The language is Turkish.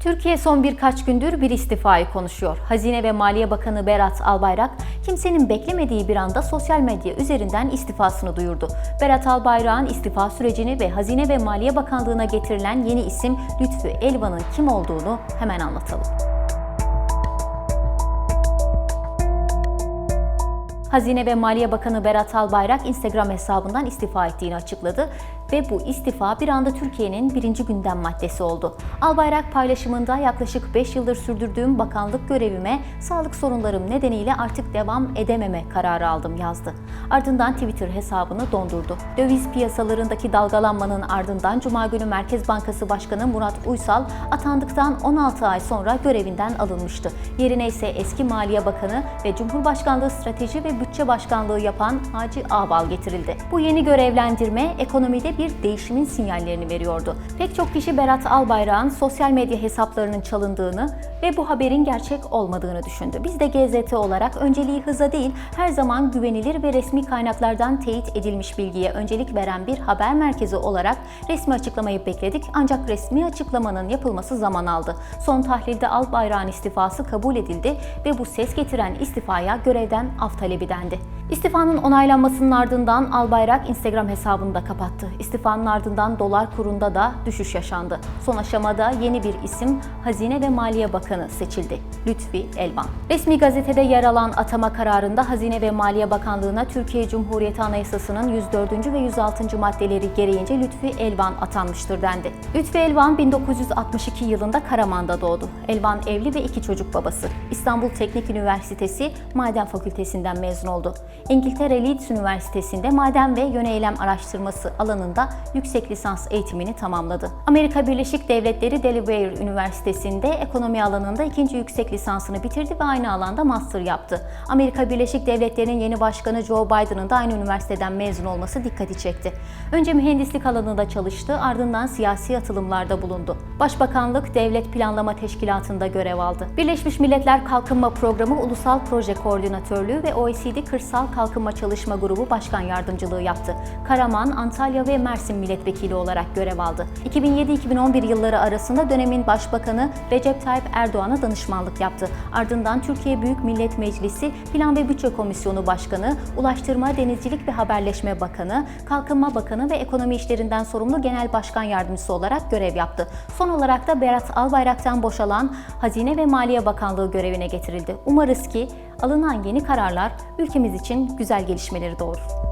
Türkiye son birkaç gündür bir istifayı konuşuyor. Hazine ve Maliye Bakanı Berat Albayrak, kimsenin beklemediği bir anda sosyal medya üzerinden istifasını duyurdu. Berat Albayrak'ın istifa sürecini ve Hazine ve Maliye Bakanlığı'na getirilen yeni isim Lütfü Elvan'ın kim olduğunu hemen anlatalım. Hazine ve Maliye Bakanı Berat Albayrak Instagram hesabından istifa ettiğini açıkladı ve bu istifa bir anda Türkiye'nin birinci gündem maddesi oldu. Albayrak paylaşımında yaklaşık 5 yıldır sürdürdüğüm bakanlık görevime sağlık sorunlarım nedeniyle artık devam edememe kararı aldım yazdı. Ardından Twitter hesabını dondurdu. Döviz piyasalarındaki dalgalanmanın ardından Cuma günü Merkez Bankası Başkanı Murat Uysal atandıktan 16 ay sonra görevinden alınmıştı. Yerine ise eski Maliye Bakanı ve Cumhurbaşkanlığı Strateji ve Bütçe Başkanlığı yapan Hacı Ağbal getirildi. Bu yeni görevlendirme ekonomide bir değişimin sinyallerini veriyordu. Pek çok kişi Berat Albayrak'ın sosyal medya hesaplarının çalındığını ve bu haberin gerçek olmadığını düşündü. Biz de GZT olarak önceliği hıza değil, her zaman güvenilir ve resmi kaynaklardan teyit edilmiş bilgiye öncelik veren bir haber merkezi olarak resmi açıklamayı bekledik ancak resmi açıklamanın yapılması zaman aldı. Son tahlilde Albayrak'ın istifası kabul edildi ve bu ses getiren istifaya görevden af talebi dendi. İstifanın onaylanmasının ardından Albayrak Instagram hesabını da kapattı. İstifanın ardından dolar kurunda da düşüş yaşandı. Son aşamada yeni bir isim Hazine ve Maliye Bakanı seçildi. Lütfi Elvan. Resmi gazetede yer alan atama kararında Hazine ve Maliye Bakanlığı'na Türkiye Cumhuriyeti Anayasası'nın 104. ve 106. maddeleri gereğince Lütfi Elvan atanmıştır dendi. Lütfi Elvan 1962 yılında Karaman'da doğdu. Elvan evli ve iki çocuk babası. İstanbul Teknik Üniversitesi Maden Fakültesinden mezun oldu. İngiltere Leeds Üniversitesi'nde maden ve yöneylem araştırması alanında yüksek lisans eğitimini tamamladı. Amerika Birleşik Devletleri Delaware Üniversitesi'nde ekonomi alanında ikinci yüksek lisansını bitirdi ve aynı alanda master yaptı. Amerika Birleşik Devletleri'nin yeni başkanı Joe Biden'ın da aynı üniversiteden mezun olması dikkati çekti. Önce mühendislik alanında çalıştı, ardından siyasi atılımlarda bulundu. Başbakanlık Devlet Planlama Teşkilatı'nda görev aldı. Birleşmiş Milletler Kalkınma Programı Ulusal Proje Koordinatörlüğü ve OECD Kırsal Kalkınma Çalışma Grubu Başkan Yardımcılığı yaptı. Karaman, Antalya ve Mersin milletvekili olarak görev aldı. 2007-2011 yılları arasında dönemin Başbakanı Recep Tayyip Erdoğan'a danışmanlık yaptı. Ardından Türkiye Büyük Millet Meclisi Plan ve Bütçe Komisyonu Başkanı, Ulaştırma, Denizcilik ve Haberleşme Bakanı, Kalkınma Bakanı ve Ekonomi İşlerinden sorumlu Genel Başkan Yardımcısı olarak görev yaptı. Son olarak da Berat Albayrak'tan boşalan Hazine ve Maliye Bakanlığı görevine getirildi. Umarız ki alınan yeni kararlar ülkemiz için güzel gelişmeleri doğurur.